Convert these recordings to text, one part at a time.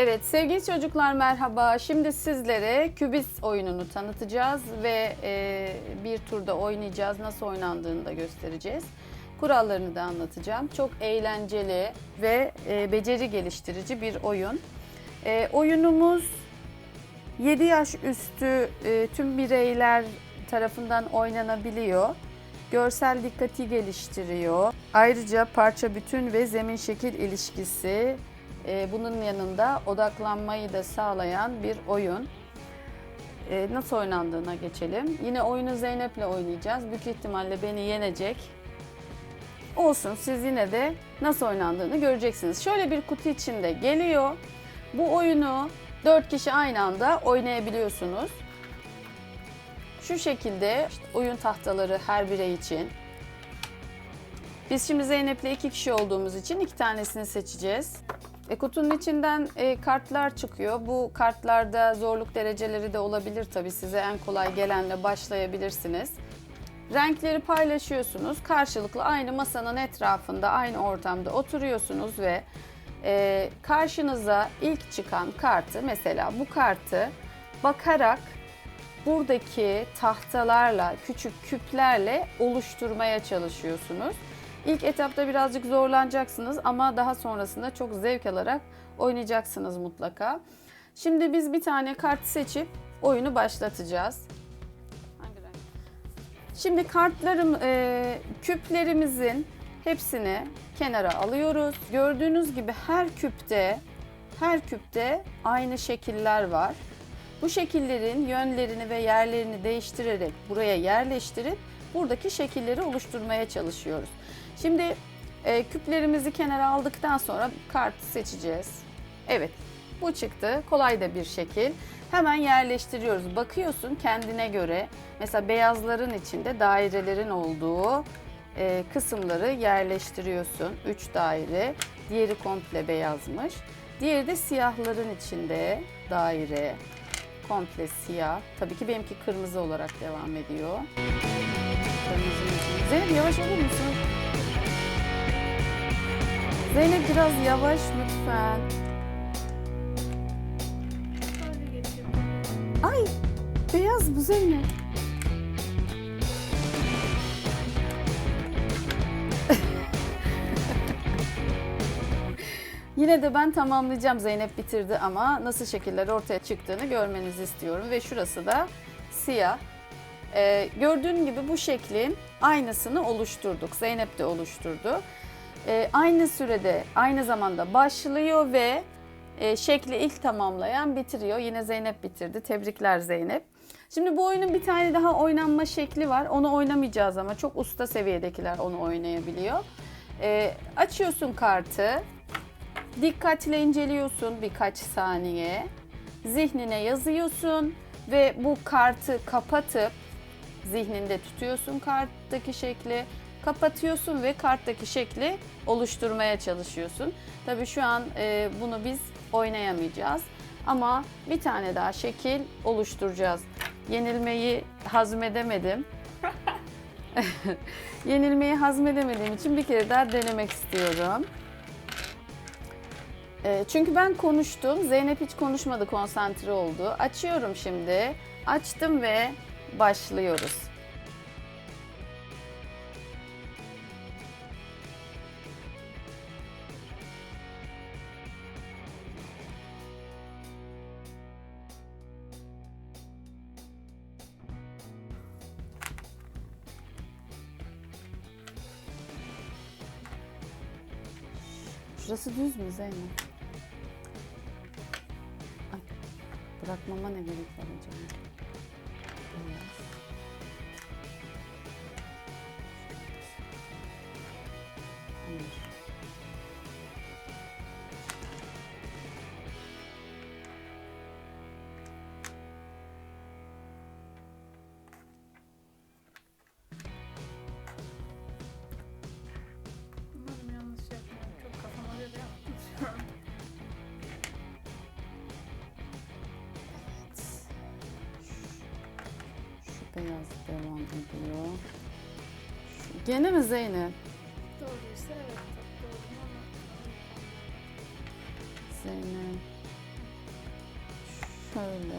Evet sevgili çocuklar merhaba. Şimdi sizlere Kübis oyununu tanıtacağız ve e, bir turda oynayacağız. Nasıl oynandığını da göstereceğiz. Kurallarını da anlatacağım. Çok eğlenceli ve e, beceri geliştirici bir oyun. E, oyunumuz 7 yaş üstü e, tüm bireyler tarafından oynanabiliyor. Görsel dikkati geliştiriyor. Ayrıca parça bütün ve zemin şekil ilişkisi bunun yanında odaklanmayı da sağlayan bir oyun. E, nasıl oynandığına geçelim. Yine oyunu Zeynep'le oynayacağız. Büyük ihtimalle beni yenecek. Olsun siz yine de nasıl oynandığını göreceksiniz. Şöyle bir kutu içinde geliyor. Bu oyunu 4 kişi aynı anda oynayabiliyorsunuz. Şu şekilde işte oyun tahtaları her birey için. Biz şimdi Zeynep'le iki kişi olduğumuz için iki tanesini seçeceğiz. E, kutunun içinden e, kartlar çıkıyor. Bu kartlarda zorluk dereceleri de olabilir tabii. Size en kolay gelenle başlayabilirsiniz. Renkleri paylaşıyorsunuz. Karşılıklı aynı masanın etrafında, aynı ortamda oturuyorsunuz ve e, karşınıza ilk çıkan kartı, mesela bu kartı bakarak buradaki tahtalarla, küçük küplerle oluşturmaya çalışıyorsunuz. İlk etapta birazcık zorlanacaksınız ama daha sonrasında çok zevk alarak oynayacaksınız mutlaka. Şimdi biz bir tane kart seçip oyunu başlatacağız. Şimdi kartlarım, e, küplerimizin hepsini kenara alıyoruz. Gördüğünüz gibi her küpte, her küpte aynı şekiller var. Bu şekillerin yönlerini ve yerlerini değiştirerek buraya yerleştirip buradaki şekilleri oluşturmaya çalışıyoruz. Şimdi e, küplerimizi kenara aldıktan sonra kartı seçeceğiz. Evet bu çıktı. Kolay da bir şekil. Hemen yerleştiriyoruz. Bakıyorsun kendine göre. Mesela beyazların içinde dairelerin olduğu e, kısımları yerleştiriyorsun. 3 daire. Diğeri komple beyazmış. Diğeri de siyahların içinde daire. Komple siyah. Tabii ki benimki kırmızı olarak devam ediyor. İçinde. Zeynep yavaş olur musun? Zeynep biraz yavaş lütfen. Ay beyaz bu Zeynep. Yine de ben tamamlayacağım. Zeynep bitirdi ama nasıl şekiller ortaya çıktığını görmenizi istiyorum. Ve şurası da siyah. Ee, gördüğün gibi bu şeklin aynısını oluşturduk. Zeynep de oluşturdu. Ee, aynı sürede, aynı zamanda başlıyor ve e, şekli ilk tamamlayan bitiriyor. Yine Zeynep bitirdi. Tebrikler Zeynep. Şimdi bu oyunun bir tane daha oynanma şekli var. Onu oynamayacağız ama çok usta seviyedekiler onu oynayabiliyor. Ee, açıyorsun kartı. Dikkatle inceliyorsun birkaç saniye. Zihnine yazıyorsun ve bu kartı kapatıp zihninde tutuyorsun karttaki şekli. Kapatıyorsun ve karttaki şekli oluşturmaya çalışıyorsun. Tabii şu an e, bunu biz oynayamayacağız. Ama bir tane daha şekil oluşturacağız. Yenilmeyi hazmedemedim. Yenilmeyi hazmedemediğim için bir kere daha denemek istiyorum. E, Çünkü ben konuştum. Zeynep hiç konuşmadı, konsantre oldu. Açıyorum şimdi. Açtım ve başlıyoruz. Şurası düz mü Zeynep? Ay, bırakmama ne gerek var acaba? Beyaz. Beyaz devam ediyor. Şu- Gene mi Zeynep? Doğruysa evet Zeynep. Şöyle.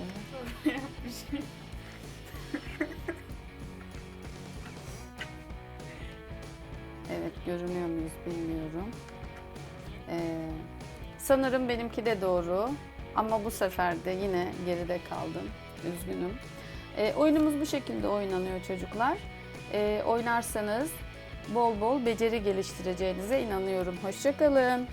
Evet görünüyor muyuz bilmiyorum. Ee, sanırım benimki de doğru. Ama bu sefer de yine geride kaldım. Üzgünüm. Ee, oyunumuz bu şekilde oynanıyor çocuklar. Ee, oynarsanız bol bol beceri geliştireceğinize inanıyorum. Hoşçakalın.